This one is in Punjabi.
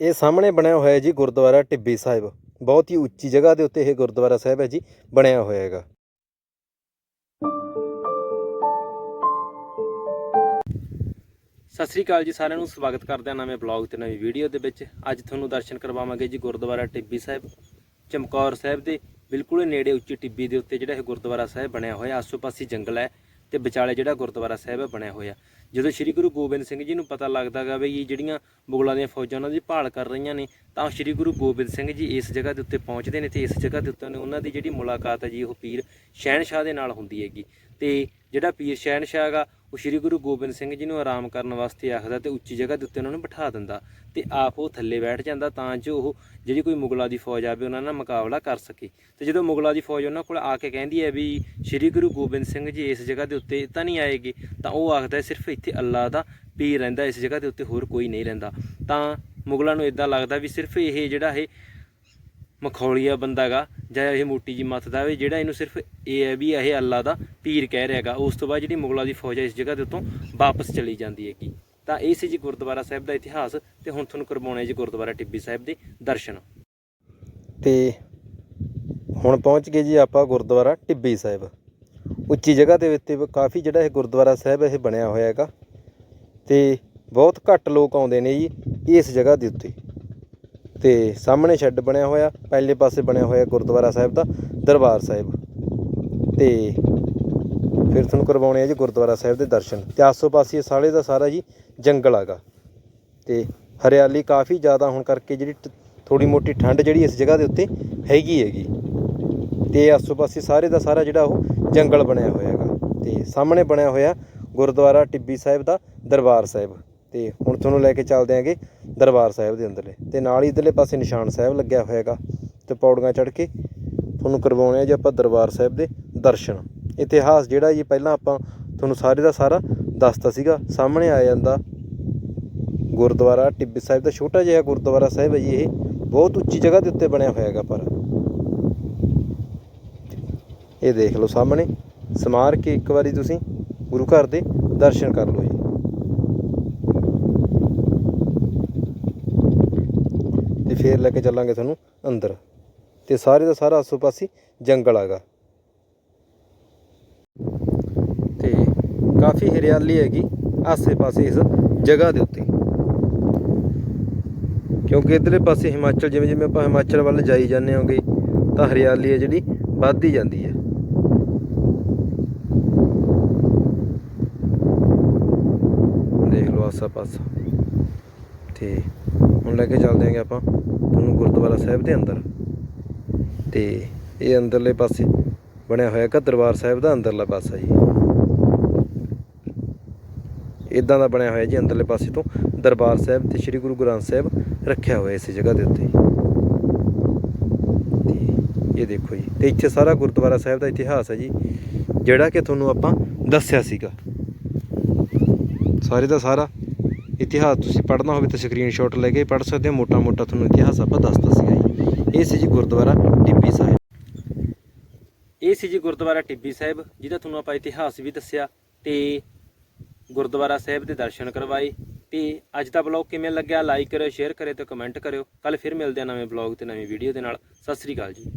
ਇਹ ਸਾਹਮਣੇ ਬਣਿਆ ਹੋਇਆ ਜੀ ਗੁਰਦੁਆਰਾ ਟਿੱਬੀ ਸਾਹਿਬ। ਬਹੁਤ ਹੀ ਉੱਚੀ ਜਗ੍ਹਾ ਦੇ ਉੱਤੇ ਇਹ ਗੁਰਦੁਆਰਾ ਸਾਹਿਬ ਹੈ ਜੀ, ਬਣਿਆ ਹੋਇਆ ਹੈਗਾ। ਸਤਿ ਸ੍ਰੀ ਅਕਾਲ ਜੀ ਸਾਰਿਆਂ ਨੂੰ, ਸਵਾਗਤ ਕਰਦੇ ਹਾਂ ਨਵੇਂ ਬਲੌਗ ਤੇ ਨਵੀਂ ਵੀਡੀਓ ਦੇ ਵਿੱਚ। ਅੱਜ ਤੁਹਾਨੂੰ ਦਰਸ਼ਨ ਕਰਵਾਵਾਂਗੇ ਜੀ ਗੁਰਦੁਆਰਾ ਟਿੱਬੀ ਸਾਹਿਬ, ਚਮਕੌਰ ਸਾਹਿਬ ਦੇ, ਬਿਲਕੁਲ ਨੇੜੇ ਉੱਚੀ ਟਿੱਬੀ ਦੇ ਉੱਤੇ ਜਿਹੜਾ ਇਹ ਗੁਰਦੁਆਰਾ ਸਾਹਿਬ ਬਣਿਆ ਹੋਇਆ, ਆਸੋ-ਪਾਸੇ ਜੰਗਲ ਹੈ। ਤੇ ਵਿਚਾਲੇ ਜਿਹੜਾ ਗੁਰਦੁਆਰਾ ਸਾਹਿਬ ਹੈ ਬਣਿਆ ਹੋਇਆ। ਜਦੋਂ ਸ੍ਰੀ ਗੁਰੂ ਗੋਬਿੰਦ ਸਿੰਘ ਜੀ ਨੂੰ ਪਤਾ ਲੱਗਦਾਗਾ ਵੀ ਇਹ ਜਿਹੜੀਆਂ ਮੁਗਲਾਂ ਦੀਆਂ ਫੌਜਾਂ ਉਹਨਾਂ ਦੀ ਭਾਲ ਕਰ ਰਹੀਆਂ ਨੇ, ਤਾਂ ਸ੍ਰੀ ਗੁਰੂ ਗੋਬਿੰਦ ਸਿੰਘ ਜੀ ਇਸ ਜਗ੍ਹਾ ਦੇ ਉੱਤੇ ਪਹੁੰਚਦੇ ਨੇ ਤੇ ਇਸ ਜਗ੍ਹਾ ਦੇ ਉੱਤੇ ਉਹਨਾਂ ਦੀ ਜਿਹੜੀ ਮੁਲਾਕਾਤ ਹੈ ਜੀ, ਉਹ ਪੀਰ ਸ਼ਹਿਨਸ਼ਾਹ ਦੇ ਨਾਲ ਹੁੰਦੀ ਹੈਗੀ। ਤੇ ਜਿਹੜਾ ਪੀਰ ਸ਼ਹਿਨਸ਼ਾਹ ਹੈਗਾ ਉਹ ਸ੍ਰੀ ਗੁਰੂ ਗੋਬਿੰਦ ਸਿੰਘ ਜੀ ਨੂੰ ਆਰਾਮ ਕਰਨ ਵਾਸਤੇ ਆਖਦਾ ਤੇ ਉੱਚੀ ਜਗ੍ਹਾ ਦੇ ਉੱਤੇ ਉਹਨਾਂ ਨੂੰ ਬਿਠਾ ਦਿੰਦਾ ਤੇ ਆਪ ਉਹ ਥੱਲੇ ਬੈਠ ਜਾਂਦਾ ਤਾਂ ਜੋ ਉਹ ਜਿਹੜੀ ਕੋਈ ਮੁਗਲਾਂ ਦੀ ਫੌਜ ਆਵੇ ਉਹਨਾਂ ਨਾਲ ਮੁਕਾਬਲਾ ਕਰ ਸਕੇ। ਤੇ ਜਦੋਂ ਮੁਗਲਾਂ ਦੀ ਫੌਜ ਉਹਨਾਂ ਕੋਲ ਆ ਕੇ ਕਹਿੰਦੀ ਹੈ ਵੀ ਸ੍ਰੀ ਗੁਰੂ ਗੋਬਿੰਦ ਸਿੰਘ ਜੀ ਇਸ ਜਗ੍ਹਾ ਦੇ ਉੱਤੇ ਤਾਂ ਨਹੀਂ ਆਏਗੇ, ਤਾਂ ਉਹ ਆਖਦਾ ਸਿਰਫ ਇੱਥੇ ਅੱਲਾ ਦਾ ਪੀਰ ਰਹਿੰਦਾ, ਇਸ ਜਗ੍ਹਾ ਦੇ ਉੱਤੇ ਹੋਰ ਕੋਈ ਨਹੀਂ ਰਹਿੰਦਾ। ਤਾਂ ਮੁਗਲਾਂ ਨੂੰ ਇਦਾਂ ਲੱਗਦਾ ਵੀ ਸਿਰਫ ਇਹ ਜਿਹੜਾ ਇਹ ਮਖੌਲੀਆ ਬੰਦਾਗਾ ਜਾਂ ਇਹ ਮੋਟੀ ਜੀ ਮੱਤ ਦਾ ਵੀ ਜਿਹੜਾ ਇਹਨੂੰ ਸਿਰਫ ਇਹ ਹੈ ਵੀ ਇਹ ਅੱਲਾ ਦਾ ਪੀਰ ਕਹਿ ਰਿਹਾਗਾ ਉਸ ਤੋਂ ਬਾਅਦ ਜਿਹੜੀ ਮੁਗਲਾਂ ਦੀ ਫੌਜ ਹੈ ਇਸ ਜਗ੍ਹਾ ਦੇ ਉੱਤੋਂ ਵਾਪਸ ਚਲੀ ਜਾਂਦੀ ਹੈਗੀ। ਤਾਂ ਇਹ ਸੀ ਜੀ ਗੁਰਦੁਆਰਾ ਸਾਹਿਬ ਦਾ ਇਤਿਹਾਸ ਤੇ ਹੁਣ ਤੁਹਾਨੂੰ ਕਰਵਾਉਣੇ ਜੀ ਗੁਰਦੁਆਰਾ ਟਿੱਬੀ ਸਾਹਿਬ ਦੇ ਦਰਸ਼ਨ। ਤੇ ਹੁਣ ਪਹੁੰਚ ਗਏ ਜੀ ਆਪਾਂ ਗੁਰਦੁਆਰਾ ਟਿੱਬੀ ਸਾਹਿਬ। ਉੱਚੀ ਜਗ੍ਹਾ ਦੇ ਉੱਤੇ ਕਾਫੀ ਜਿਹੜਾ ਇਹ ਗੁਰਦੁਆਰਾ ਸਾਹਿਬ ਇਹ ਬਣਿਆ ਹੋਇਆ ਹੈਗਾ। ਤੇ ਬਹੁਤ ਘੱਟ ਲੋਕ ਆਉਂਦੇ ਨੇ ਜੀ ਇਸ ਜਗ੍ਹਾ ਦੇ ਉੱਤੇ। ਤੇ ਸਾਹਮਣੇ ਸ਼ੈੱਡ ਬਣਿਆ ਹੋਇਆ, ਪਹਿਲੇ ਪਾਸੇ ਬਣਿਆ ਹੋਇਆ ਗੁਰਦੁਆਰਾ ਸਾਹਿਬ ਦਾ ਦਰਬਾਰ ਸਾਹਿਬ। ਤੇ ਫਿਰ ਤੁਹਾਨੂੰ ਕਰਵਾਉਣੇ ਆ ਜੀ ਗੁਰਦੁਆਰਾ ਸਾਹਿਬ ਦੇ ਦਰਸ਼ਨ। ਤੇ ਆਸੋ ਪਾਸੇ ਸਾਰੇ ਦਾ ਸਾਰਾ ਜੀ ਜੰਗਲ ਹੈਗਾ ਤੇ ਹਰਿਆਲੀ ਕਾਫੀ ਜ਼ਿਆਦਾ ਹੋਣ ਕਰਕੇ ਜਿਹੜੀ ਥੋੜੀ ਮੋਟੀ ਠੰਡ ਜਿਹੜੀ ਇਸ ਜਗ੍ਹਾ ਦੇ ਉੱਤੇ ਹੈਗੀ ਹੈਗੀ। ਤੇ ਆਸੋ ਪਾਸੇ ਸਾਰੇ ਦਾ ਸਾਰਾ ਜਿਹੜਾ ਉਹ ਜੰਗਲ ਬਣਿਆ ਹੋਇਆ ਹੈਗਾ। ਤੇ ਸਾਹਮਣੇ ਬਣਿਆ ਹੋਇਆ ਗੁਰਦੁਆਰਾ ਟਿੱਬੀ ਸਾਹਿਬ ਦਾ ਦਰਬਾਰ ਸਾਹਿਬ। ਤੇ ਹੁਣ ਤੁਹਾਨੂੰ ਲੈ ਕੇ ਚੱਲਦੇ ਆਂਗੇ ਦਰਬਾਰ ਸਾਹਿਬ ਦੇ ਅੰਦਰਲੇ ਤੇ ਨਾਲ ਹੀ ਇਧਰਲੇ ਪਾਸੇ ਨਿਸ਼ਾਨ ਸਾਹਿਬ ਲੱਗਿਆ ਹੋਇਆ ਹੈਗਾ ਤੇ ਪੌੜੀਆਂ ਚੜ੍ਹ ਕੇ ਤੁਹਾਨੂੰ ਕਰਵਾਉਣੇ ਆ ਜੀ ਆਪਾਂ ਦਰਬਾਰ ਸਾਹਿਬ ਦੇ ਦਰਸ਼ਨ। ਇਤਿਹਾਸ ਜਿਹੜਾ ਜੀ ਪਹਿਲਾਂ ਆਪਾਂ ਤੁਹਾਨੂੰ ਸਾਰੇ ਦਾ ਸਾਰਾ ਦੱਸਤਾ ਸੀਗਾ, ਸਾਹਮਣੇ ਆ ਜਾਂਦਾ ਗੁਰਦੁਆਰਾ ਟਿੱਬੀ ਸਾਹਿਬ ਦਾ, ਛੋਟਾ ਜਿਹਾ ਗੁਰਦੁਆਰਾ ਸਾਹਿਬ ਹੈ ਜੀ ਇਹ, ਬਹੁਤ ਉੱਚੀ ਜਗ੍ਹਾ ਦੇ ਉੱਤੇ ਬਣਿਆ ਹੋਇਆ ਹੈਗਾ ਪਰ। ਇਹ ਦੇਖ ਲਓ ਸਾਹਮਣੇ, ਸਮਾਰ ਕੇ ਇੱਕ ਵਾਰੀ ਤੁਸੀਂ ਗੁਰੂ ਘਰ ਦੇ ਦਰਸ਼ਨ ਕਰ ਲਓ ਜੀ ਤੇ ਫੇਰ ਲੈ ਕੇ ਚੱਲਾਂਗੇ ਤੁਹਾਨੂੰ ਅੰਦਰ। ਤੇ ਸਾਰੇ ਦਾ ਸਾਰਾ ਆਸੋ ਪਾਸੇ ਜੰਗਲ ਹੈਗਾ। ਤੇ ਕਾਫੀ ਹਰਿਆਲੀ ਹੈਗੀ ਆਸੇ ਪਾਸੇ ਇਸ ਜਗ੍ਹਾ ਦੇ ਉੱਤੇ। ਕਿਉਂਕਿ ਇਧਰਲੇ ਪਾਸੇ ਹਿਮਾਚਲ, ਜਿਵੇਂ ਜਿਵੇਂ ਆਪਾਂ ਹਿਮਾਚਲ ਵੱਲ ਜਾਈ ਜਾਂਦੇ ਹੋਗੇ, ਤਾਂ ਹਰਿਆਲੀ ਹੈ ਜਿਹੜੀ ਵੱਧਦੀ ਜਾਂਦੀ ਹੈ। ਦੇਖ ਲਓ ਆਸਾ ਪਾਸਾ ਤੇ ਹੁਣ ਲੈ ਕੇ ਚੱਲਦੇ ਆਂਗੇ ਆਪਾਂ। ਤੁਹਾਨੂੰ ਗੁਰਦੁਆਰਾ ਸਾਹਿਬ ਦੇ ਅੰਦਰ। ਤੇ ਇਹ ਅੰਦਰਲੇ ਪਾਸੇ ਬਣਿਆ ਹੋਇਆ ਹੈ ਦਰਬਾਰ ਸਾਹਿਬ ਦਾ ਅੰਦਰਲਾ ਪਾਸਾ ਜੀ। ਇਦਾਂ ਦਾ ਬਣਿਆ ਹੋਇਆ ਜੀ ਅੰਦਰਲੇ ਪਾਸੇ ਤੋਂ ਦਰਬਾਰ ਸਾਹਿਬ ਤੇ ਸ੍ਰੀ ਗੁਰੂ ਗ੍ਰੰਥ ਸਾਹਿਬ ਰੱਖਿਆ ਹੋਇਆ ਇਸ ਜਗ੍ਹਾ ਦੇ ਉੱਤੇ। ਤੇ ਇਹ ਦੇਖੋ ਜੀ, ਤੇ ਇੱਥੇ ਸਾਰਾ ਗੁਰਦੁਆਰਾ ਸਾਹਿਬ ਦਾ ਇਤਿਹਾਸ ਹੈ ਜੀ, ਜਿਹੜਾ ਕਿ ਤੁਹਾਨੂੰ ਆਪਾਂ ਦੱਸਿਆ ਸੀਗਾ। ਸਾਰੇ ਦਾ ਸਾਰਾ ਇਤਿਹਾਸ ਤੁਸੀਂ ਪੜ੍ਹਨਾ ਹੋਵੇ ਤਾਂ ਸਕਰੀਨਸ਼ਾਟ ਲੈ ਕੇ ਪੜ੍ਹ ਸਕਦੇ ਹੋ। ਮੋਟਾ ਮੋਟਾ ਤੁਹਾਨੂੰ ਇਤਿਹਾਸ ਆਪਾਂ ਦੱਸਤਾ ਸੀਗਾ ਜੀ। ਇਹ ਸੀ ਜੀ ਗੁਰਦੁਆਰਾ ਟਿੱਬੀ ਸਾਹਿਬ। ਇਹ ਸੀ ਜੀ ਗੁਰਦੁਆਰਾ ਟਿੱਬੀ ਸਾਹਿਬ, ਜਿਹਦਾ ਤੁਹਾਨੂੰ ਆਪਾਂ ਇਤਿਹਾਸ ਵੀ ਦੱਸਿਆ ਤੇ ਗੁਰਦੁਆਰਾ ਸਾਹਿਬ ਦੇ ਦਰਸ਼ਨ ਕਰਵਾਏ। ਤੇ ਅੱਜ ਦਾ ਬਲੌਗ ਕਿਵੇਂ ਲੱਗਿਆ ਲਾਈਕ ਕਰਿਓ ਸ਼ੇਅਰ ਕਰਿਓ ਤੇ ਕਮੈਂਟ ਕਰਿਓ। ਕੱਲ ਫਿਰ ਮਿਲਦੇ ਆ ਨਵੇਂ ਬਲੌਗ ਤੇ ਨਵੀਂ ਵੀਡੀਓ ਦੇ ਨਾਲ। ਸਤਿ ਸ੍ਰੀ ਅਕਾਲ ਜੀ।